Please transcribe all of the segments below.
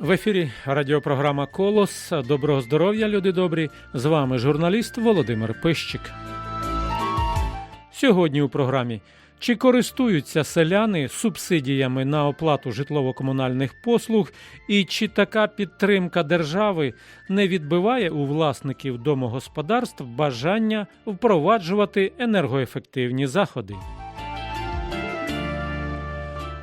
В ефірі радіопрограма Колос. Доброго здоров'я, люди добрі. З вами журналіст Володимир Пищик. Сьогодні у програмі. Чи користуються селяни субсидіями на оплату житлово-комунальних послуг, і чи така підтримка держави не відбиває у власників домогосподарств бажання впроваджувати енергоефективні заходи?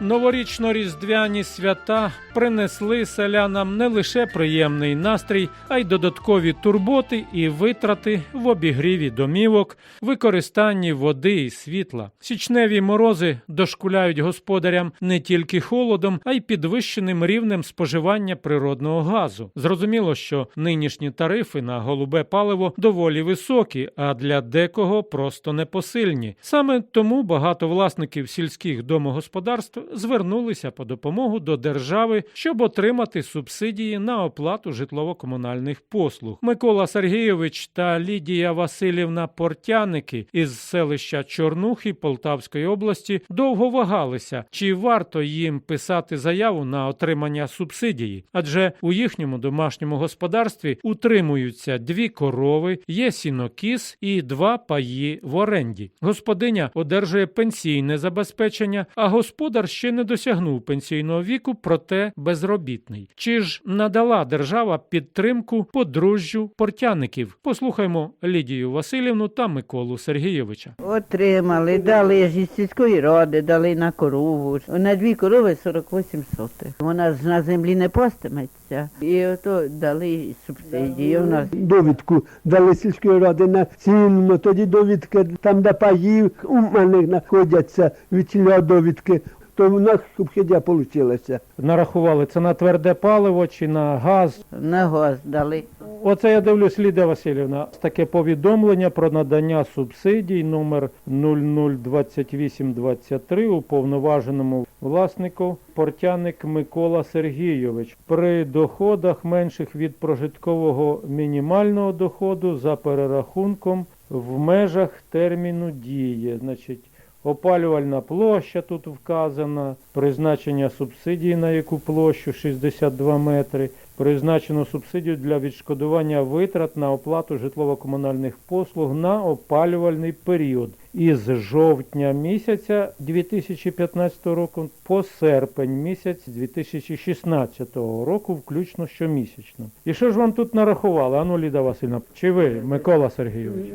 Новорічно-різдвяні свята принесли селянам не лише приємний настрій, а й додаткові турботи і витрати в обігріві домівок, використанні води і світла. Січневі морози дошкуляють господарям не тільки холодом, а й підвищеним рівнем споживання природного газу. Зрозуміло, що нинішні тарифи на голубе паливо доволі високі, а для декого просто непосильні. Саме тому багато власників сільських домогосподарств звернулися по допомогу до держави, щоб отримати субсидії на оплату житлово-комунальних послуг. Микола Сергійович та Лідія Васильівна Портяники із селища Чорнухи Полтавської області довго вагалися, чи варто їм писати заяву на отримання субсидії, адже у їхньому домашньому господарстві утримуються дві корови, є сінокіс і два паї в оренді. Господиня одержує пенсійне забезпечення, а господар ще не досягнув пенсійного віку, проте безробітний. Чи ж надала держава підтримку подружжю портяників? Послухаймо Лідію Васильівну та Миколу Сергійовича. Отримали, дали ж із сільської ради, дали на корову. На дві корови 48 сотих. Вона ж на землі не постиметься. І ото дали субсидії. У нас довідку дали сільської ради на ціну, тоді довідка там, де паїв у мене знаходяться від довідки, то в нас субсидія вийшла. Нарахували це на тверде паливо чи на газ? на газ дали. Оце я дивлюсь, Лідія Васильівна. Таке повідомлення про надання субсидій номер 002823 уповноваженому власнику портяник Микола Сергійович при доходах менших від прожиткового мінімального доходу за перерахунком в межах терміну дії. Значить, Опалювальна площа тут вказана, призначення субсидії на яку площу 62 метри, призначено субсидію для відшкодування витрат на оплату житлово-комунальних послуг на опалювальний період із жовтня місяця 2015 року по серпень місяць 2016 року, включно щомісячно. І що ж вам тут нарахували? Ану, Ліда Васильівна, чи ви, Микола Сергійович?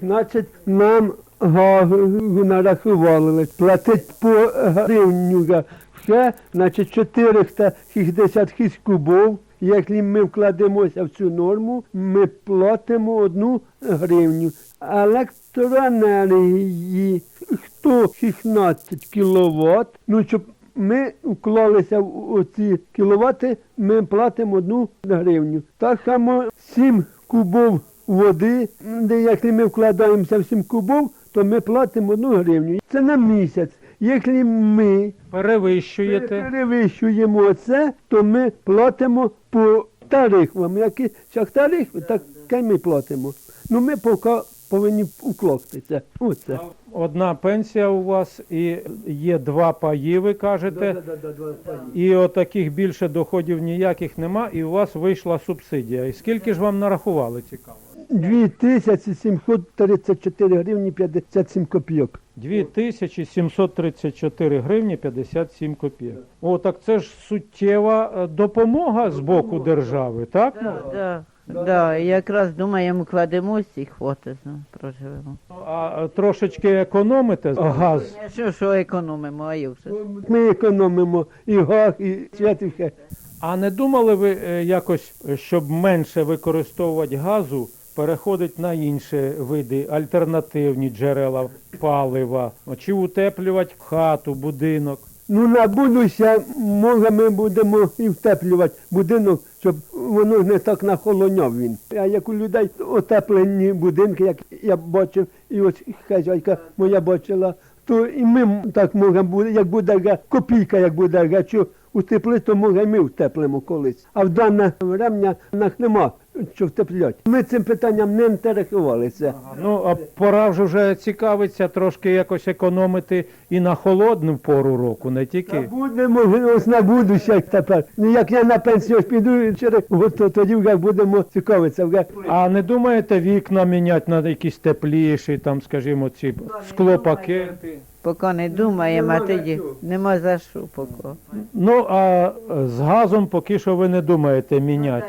Значить, нам нарахували, платить по гривню все, значить 466 кубов. Якщо ми вкладемося в цю норму, ми платимо одну гривню. Електроенергії 116 кВт. Ну, щоб ми вклалися в оці кіловати, ми платимо одну гривню. Так само 7 кубов води, де якщо ми вкладаємося в 7 кубов, то ми платимо одну гривню. Це на місяць. Якщо ми Перевищуєте. перевищуємо це, то ми платимо по тарифам. Які як тарифи, так ми платимо. Ну ми поки повинні укластися. Оце. Одна пенсія у вас і є два паї, ви кажете. І отаких більше доходів ніяких нема, і у вас вийшла субсидія. І скільки ж вам нарахували цікаво? 2734 гривні 57 копійок. 2734 гривні 57 копійок. О, так це ж суттєва е, допомога з боку держави, так? Да, да, якраз думаємо, кладемось і хватить, ну, проживемо. А е, трошечки економите газ. Що, що економимо, а як же? Ми економимо і газ, і свят. А не думали ви е, якось, щоб менше використовувати газу, переходить на інші види, альтернативні джерела палива, чи утеплювати хату, будинок? Ну, на будуся, може, ми будемо і втеплювати будинок, щоб воно не так нахолоняв він. А як у людей отеплені будинки, як я бачив, і ось хазяйка моя бачила, то і ми так можемо як буде копійка, як буде що утеплити, то може ми втеплимо колись. А в дане врем'я нас нема що втеплять. Ми цим питанням не інтересувалися. Ну, а пора вже вже цікавиться трошки якось економити і на холодну пору року, не Та тільки. будемо ось на будущее тепер. Ну, Як я на пенсію ось піду через то тоді вже будемо цікавитися. Вже. А не думаєте вікна міняти на якісь тепліші, там, скажімо, ці склопакети? Поки не думаємо, а тоді нема за що поки. Ну, а з газом поки що ви не думаєте міняти.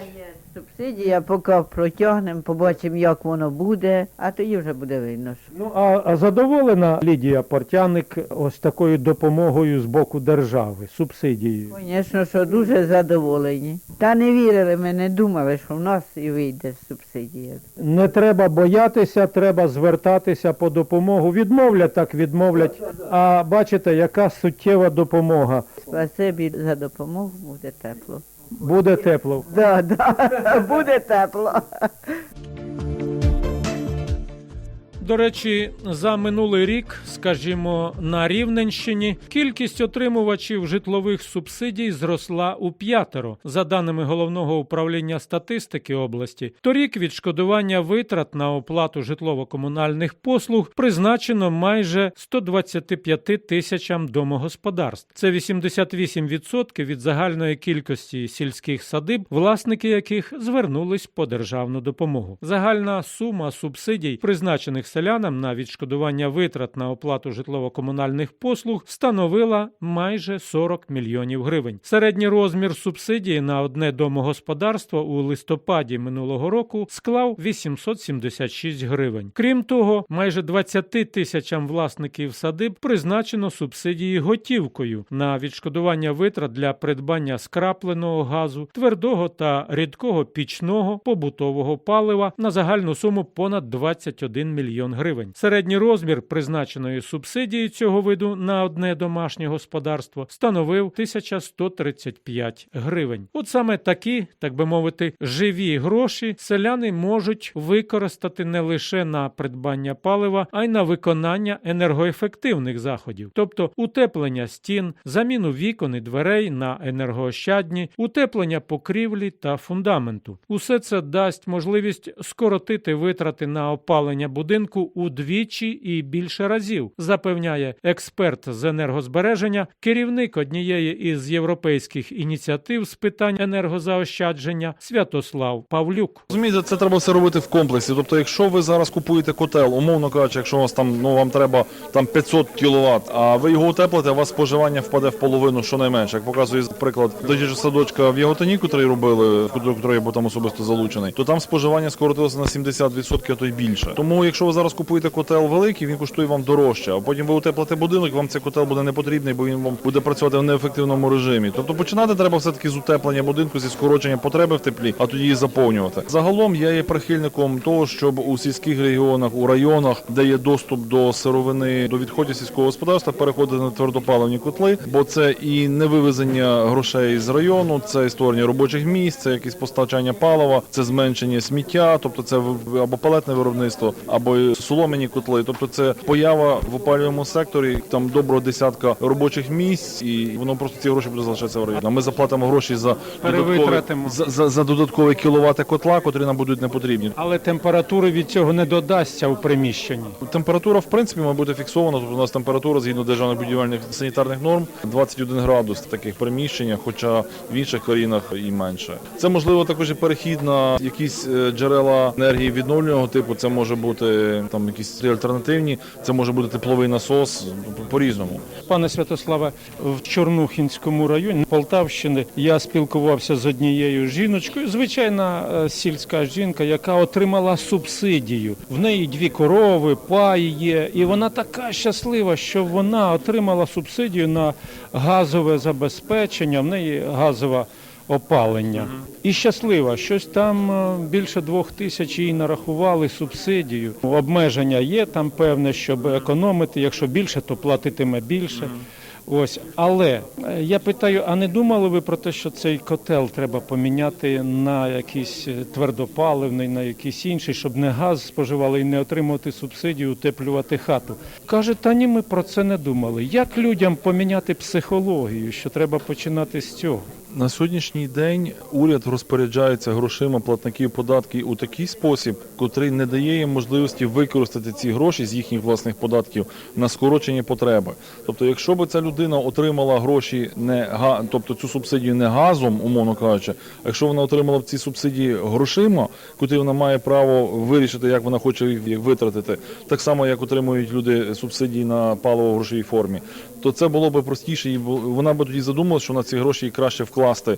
Субсидія, поки протягнемо, побачимо, як воно буде, а тоді вже буде видно. Ну, а, а задоволена Лідія Портяник ось такою допомогою з боку держави, субсидією? Звісно, що дуже задоволені. Та не вірили ми, не думали, що в нас і вийде субсидія. Не треба боятися, треба звертатися по допомогу. Відмовлять так, відмовлять. А бачите, яка суттєва допомога. Спасибі за допомогу, буде тепло. Буде тепло. Да, да, буде тепло. До речі, за минулий рік, скажімо, на Рівненщині кількість отримувачів житлових субсидій зросла у п'ятеро. За даними головного управління статистики області, торік відшкодування витрат на оплату житлово-комунальних послуг призначено майже 125 тисячам домогосподарств. Це 88% від загальної кількості сільських садиб, власники яких звернулись по державну допомогу. Загальна сума субсидій, призначених селянам на відшкодування витрат на оплату житлово-комунальних послуг, становила майже 40 мільйонів гривень. Середній розмір субсидії на одне домогосподарство у листопаді минулого року склав 876 гривень. Крім того, майже 20 тисячам власників садиб призначено субсидії готівкою на відшкодування витрат для придбання скрапленого газу, твердого та рідкого пічного побутового палива на загальну суму понад 21 мільйон гривень. Середній розмір призначеної субсидії цього виду на одне домашнє господарство становив 1135 гривень. От саме такі, так би мовити, живі гроші селяни можуть використати не лише на придбання палива, а й на виконання енергоефективних заходів, тобто утеплення стін, заміну вікон і дверей на енергоощадні, утеплення покрівлі та фундаменту. Усе це дасть можливість скоротити витрати на опалення будинку удвічі і більше разів, запевняє експерт з енергозбереження, керівник однієї із європейських ініціатив з питань енергозаощадження Святослав Павлюк. Розумієте, це треба все робити в комплексі. Тобто, якщо ви зараз купуєте котел, умовно кажучи, якщо у вас там ну вам треба там 500 кВт, а ви його утеплите, у вас споживання впаде в половину, щонайменше. Як показує приклад дитячого садочка в Яготині, котрий робили, до котрої я був там особисто залучений, то там споживання скоротилося на 70%, а то й більше. Тому, якщо ви зараз купуєте котел великий, він коштує вам дорожче, а потім ви утеплите будинок, вам цей котел буде не потрібний, бо він вам буде працювати в неефективному режимі. Тобто починати треба все таки з утеплення будинку, зі скорочення потреби в теплі, а тоді її заповнювати. Загалом я є прихильником того, щоб у сільських регіонах, у районах, де є доступ до сировини, до відходів сільського господарства, переходити на твердопаливні котли, бо це і не вивезення грошей з району, це і створення робочих місць, це якесь постачання палива, це зменшення сміття, тобто це або палетне виробництво, або соломені котли. Тобто це поява в опалювальному секторі там доброго десятка робочих місць, і воно просто ці гроші буде залишатися в районі. Ми заплатимо гроші за додаткові, за, за, за додаткові кіловати котла, котрі нам будуть не потрібні. Але температури від цього не додасться у приміщенні. Температура, в принципі, має бути фіксована. Тобто у нас температура згідно державних будівельних санітарних норм 21 градус в таких приміщеннях, хоча в інших країнах і менше. Це можливо також і перехід на якісь е, джерела енергії відновлюваного типу. Це може бути там якісь альтернативні, це може бути тепловий насос тобто, по-різному. Пане Святославе, в Чорнухінському районі Полтавщини я спілкувався з однією жіночкою, звичайна е, сільська жінка, яка отримала субсидію. В неї дві корови, пай є, і вона така щаслива, що вона отримала субсидію на газове забезпечення. В неї газова опалення. І щаслива, щось там е, більше двох тисяч їй нарахували субсидію. Обмеження є там певне, щоб економити. Якщо більше, то платитиме більше. Ось, але е, я питаю: а не думали ви про те, що цей котел треба поміняти на якийсь е, твердопаливний, на якийсь інший, щоб не газ споживали і не отримувати субсидію, утеплювати хату? Каже, та ні, ми про це не думали. Як людям поміняти психологію, що треба починати з цього? На сьогоднішній день уряд розпоряджається грошима платників податків у такий спосіб, котрий не дає їм можливості використати ці гроші з їхніх власних податків на скорочені потреби. Тобто, якщо би ця людина отримала гроші не тобто цю субсидію не газом, умовно кажучи, а якщо вона отримала б ці субсидії грошима, котрі вона має право вирішити, як вона хоче їх витратити, так само як отримують люди субсидії на паливо в грошовій формі, то це було б простіше, і вона б тоді задумалася, що на ці гроші краще вкласти е,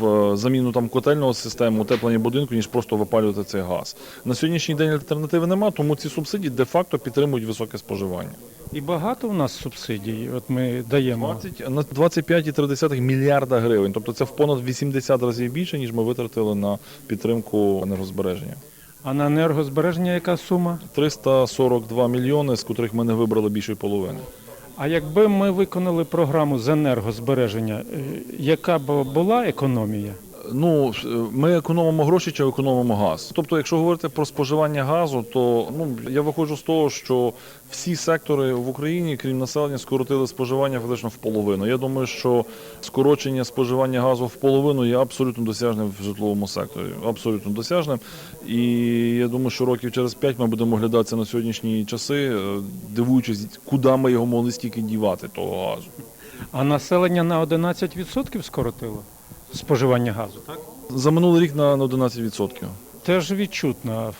в заміну там котельного системи, утеплення будинку, ніж просто випалювати цей газ. На сьогоднішній день альтернативи немає, тому ці субсидії де-факто підтримують високе споживання. І багато у нас субсидій. От ми даємо. 20, на 25,3 мільярда гривень. Тобто це в понад 80 разів більше, ніж ми витратили на підтримку енергозбереження. А на енергозбереження яка сума? 342 мільйони, з котрих ми не вибрали більшої половини. А якби ми виконали програму з енергозбереження, е, яка б була економія? Ну, ми економимо гроші чи економимо газ. Тобто, якщо говорити про споживання газу, то ну я виходжу з того, що всі сектори в Україні, крім населення, скоротили споживання фактично в половину. Я думаю, що скорочення споживання газу в половину є абсолютно досяжним в житловому секторі. Абсолютно досяжним. І я думаю, що років через п'ять ми будемо оглядатися на сьогоднішні часи, е, дивуючись, куди ми його могли стільки дівати, того газу. А населення на 11% скоротило споживання газу, так? За минулий рік на на 11%. Теж відчутно.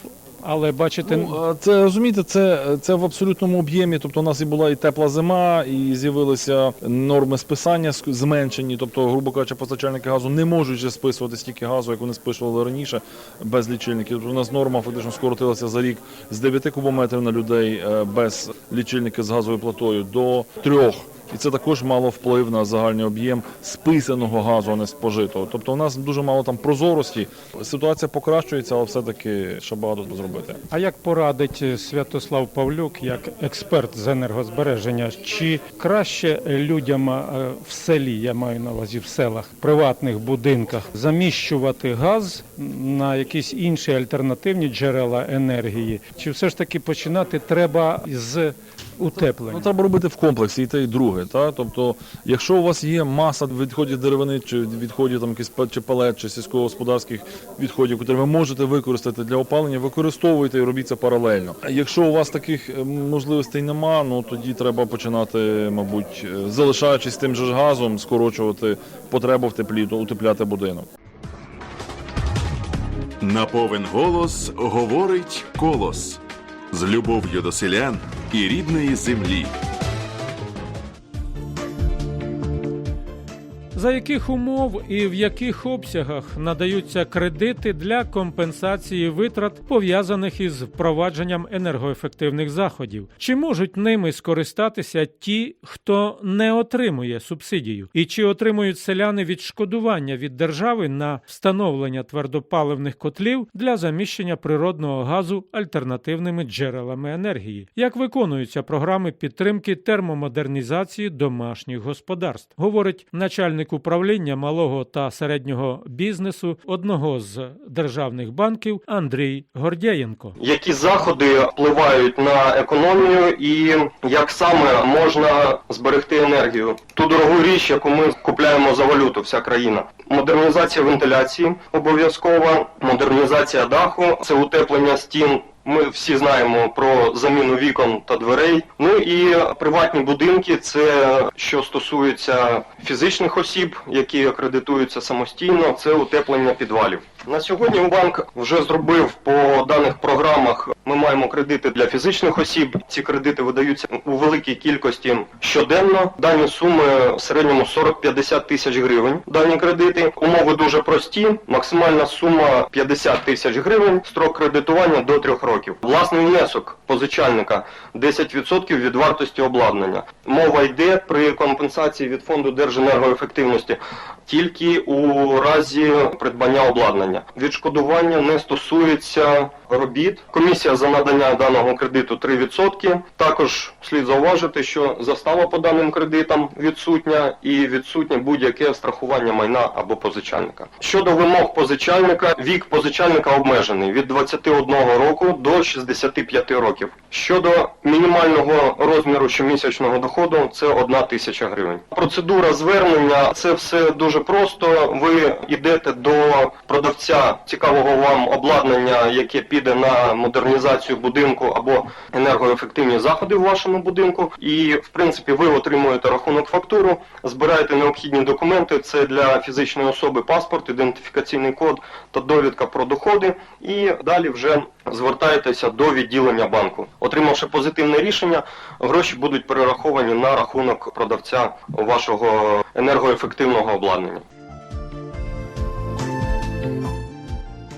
Але бачите, Ну, це розумієте, це, це в абсолютному об'ємі. Тобто, у нас і була і тепла зима, і з'явилися норми списання зменшені. Тобто, грубо кажучи, постачальники газу не можуть вже списувати стільки газу, як вони списували раніше без лічильників. Тобто, у нас норма фактично скоротилася за рік з 9 кубометрів на людей е, без лічильника з газовою платою до 3. І це також мало вплив на загальний об'єм списаного газу, а не спожитого. Тобто у нас дуже мало там прозорості. Ситуація покращується, але все-таки ще багато зробити. а як порадить Святослав Павлюк, як експерт з енергозбереження, чи краще людям е, в селі, я маю на увазі в селах, приватних будинках, заміщувати газ на якісь інші альтернативні джерела енергії? Чи все ж таки починати треба з утеплення? Ну, треба робити в комплексі і те, і друге. Та? Тобто, якщо у вас є маса відходів деревини, чи відходів там чи палет, чи сільськогосподарських відходів, які ви можете використати для опалення, використовуйте і робіть це паралельно. Якщо у вас таких е, можливостей нема, ну тоді треба починати, мабуть, е, залишаючись тим же ж газом, скорочувати потребу в теплі, то утепляти будинок. На повен голос говорить колос з любов'ю до селян і рідної землі. За яких умов і в яких обсягах надаються кредити для компенсації витрат, пов'язаних із впровадженням енергоефективних заходів? Чи можуть ними скористатися ті, хто не отримує субсидію? І чи отримують селяни відшкодування від держави на встановлення твердопаливних котлів для заміщення природного газу альтернативними джерелами енергії? Як виконуються програми підтримки термомодернізації домашніх господарств? Говорить начальник управління малого та середнього бізнесу одного з державних банків Андрій Гордєєнко. які заходи впливають на економію і як саме можна зберегти енергію. Ту дорогу річ, яку ми купляємо за валюту, вся країна. Модернізація вентиляції обов'язкова, модернізація даху, це утеплення стін. Ми всі знаємо про заміну вікон та дверей. Ну і приватні будинки це що стосується фізичних осіб, які акредитуються самостійно, це утеплення підвалів. На сьогодні банк вже зробив по даних програмах. Ми маємо кредити для фізичних осіб. Ці кредити видаються у великій кількості щоденно. Дані суми в середньому 40-50 тисяч гривень. Дані кредити умови дуже прості. Максимальна сума 50 тисяч гривень. Строк кредитування до 3 років. Власний внесок позичальника 10% від вартості обладнання. Мова йде при компенсації від фонду держенергоефективності тільки у разі придбання обладнання. Відшкодування не стосується робіт. Комісія Комісія за надання даного кредиту 3%. Також слід зауважити, що застава по даним кредитам відсутня і відсутнє будь-яке страхування майна або позичальника. Щодо вимог позичальника, вік позичальника обмежений від 21 року до 65 років. Щодо мінімального розміру щомісячного доходу, це 1 тисяча гривень. Процедура звернення це все дуже просто. Ви йдете до продавця цікавого вам обладнання, яке піде на модернізацію будинку або енергоефективні заходи в вашому будинку. І в принципі ви отримуєте рахунок фактуру, збираєте необхідні документи. Це для фізичної особи паспорт, ідентифікаційний код та довідка про доходи. І далі вже звертаєтеся до відділення банку. Отримавши позитивне рішення, гроші будуть перераховані на рахунок продавця вашого енергоефективного обладнання.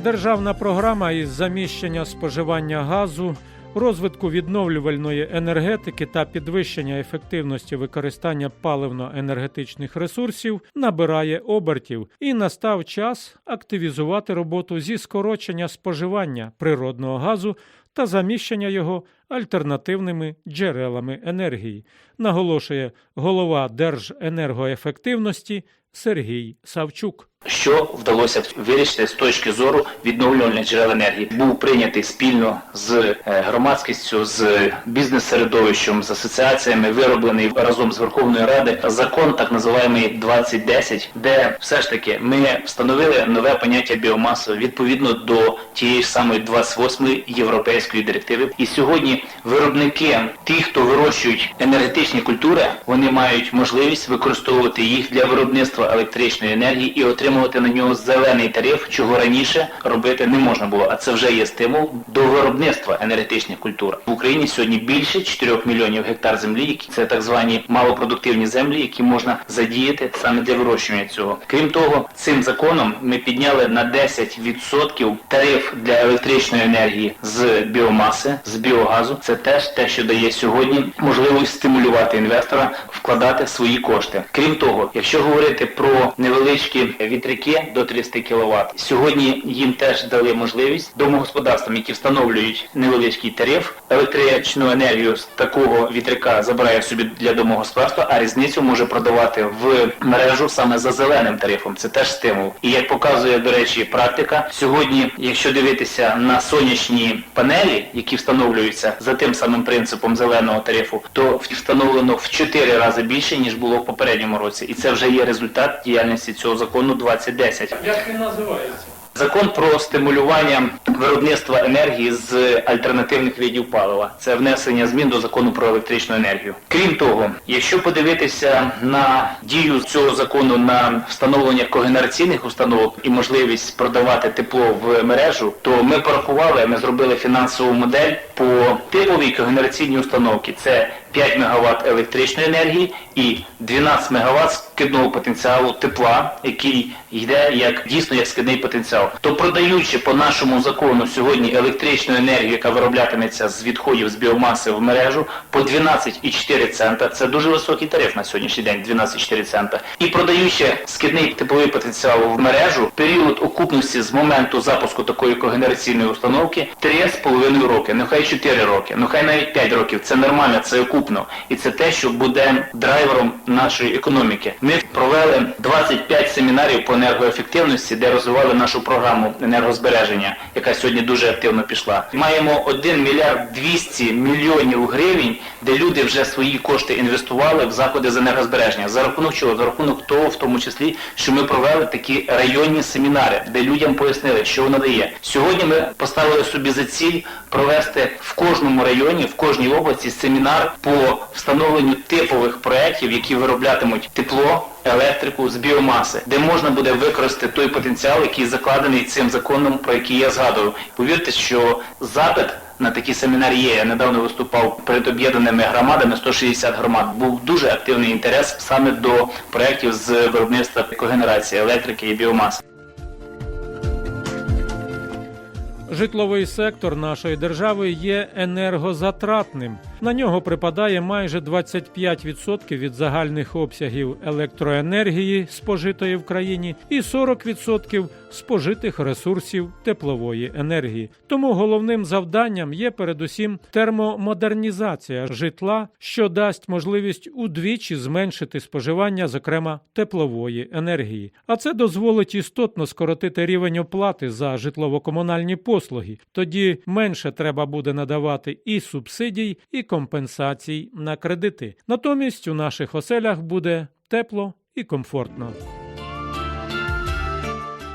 Державна програма із заміщення споживання газу, розвитку відновлювальної енергетики та підвищення ефективності використання паливно-енергетичних ресурсів набирає обертів і настав час активізувати роботу зі скорочення споживання природного газу та заміщення його альтернативними джерелами енергії, наголошує голова Держенергоефективності Сергій Савчук. Що вдалося вирішити з точки зору відновлювальних джерел енергії? Був прийнятий спільно з е, громадськістю, з бізнес-середовищем, з асоціаціями, вироблений разом з Верховною Ради закон, так називаємий 2010, де все ж таки ми встановили нове поняття біомаси відповідно до тієї ж самої 28 європейської директиви. І сьогодні виробники, ті, хто вирощують енергетичні культури, вони мають можливість використовувати їх для виробництва електричної енергії і отримувати на нього зелений тариф, чого раніше робити не можна було. А це вже є стимул до виробництва енергетичних культур. В Україні сьогодні більше 4 мільйонів гектар землі, які це так звані малопродуктивні землі, які можна задіяти саме для вирощування цього. Крім того, цим законом ми підняли на 10% тариф для електричної енергії з біомаси, з біогазу. Це теж те, що дає сьогодні можливість стимулювати інвестора вкладати свої кошти. Крім того, якщо говорити про невеличкі вітряки до 300 кВт, сьогодні їм теж дали можливість домогосподарствам, які встановлюють невеличкий тариф, електричну енергію з такого вітряка забирає собі для домогосподарства, а різницю може продавати в мережу саме за зеленим тарифом. Це теж стимул. І як показує, до речі, практика, сьогодні, якщо дивитися на сонячні панелі, які встановлюються за тим самим принципом зеленого тарифу, то встановлено в 4 рази більше ніж було в попередньому році, і це вже є результат діяльності цього закону 2010. Як він називається? Закон про стимулювання виробництва енергії з альтернативних видів палива. Це внесення змін до закону про електричну енергію. Крім того, якщо подивитися на дію цього закону на встановлення когенераційних установок і можливість продавати тепло в мережу, то ми порахували, ми зробили фінансову модель по типовій когенераційній установці. Це 5 МВт електричної енергії і 12 МВт скидного потенціалу тепла, який йде як дійсно як скидний потенціал. То продаючи по нашому закону сьогодні електричну енергію, яка вироблятиметься з відходів з біомаси в мережу, по 12,4 цента. Це дуже високий тариф на сьогоднішній день, 12,4 цента. І продаючи скидний тепловий потенціал в мережу, період окупності з моменту запуску такої когенераційної установки 3,5 роки, нехай 4 роки, нехай навіть 5 років. Це нормально, це окупно. І це те, що буде драйвером нашої економіки. Ми провели 25 семінарів по енергоефективності, де розвивали нашу програму енергозбереження, яка сьогодні дуже активно пішла. Маємо 1 мільярд 200 мільйонів гривень, де люди вже свої кошти інвестували в заходи з енергозбереження. За рахунок чого? За рахунок того, в тому числі, що ми провели такі районні семінари, де людям пояснили, що воно дає. Сьогодні ми поставили собі за ціль провести в кожному районі, в кожній області семінар по встановленню типових проєктів, які вироблятимуть тепло, електрику з біомаси, де можна буде використати той потенціал, який закладений цим законом, про який я згадував. Повірте, що запит на такі семінари є. Я недавно виступав перед об'єднаними громадами, 160 громад. Був дуже активний інтерес саме до проєктів з виробництва когенерації електрики і біомаси. Житловий сектор нашої держави є енергозатратним. На нього припадає майже 25% від загальних обсягів електроенергії, спожитої в країні, і 40% спожитих ресурсів теплової енергії. Тому головним завданням є передусім термомодернізація житла, що дасть можливість удвічі зменшити споживання, зокрема теплової енергії. А це дозволить істотно скоротити рівень оплати за житлово-комунальні послуги. Тоді менше треба буде надавати і субсидій, і компенсацій на кредити. Натомість у наших оселях буде тепло і комфортно.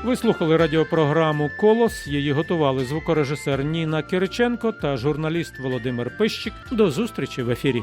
Ви слухали радіопрограму Колос. Її готували звукорежисер Ніна Кириченко та журналіст Володимир Пищик. До зустрічі в ефірі.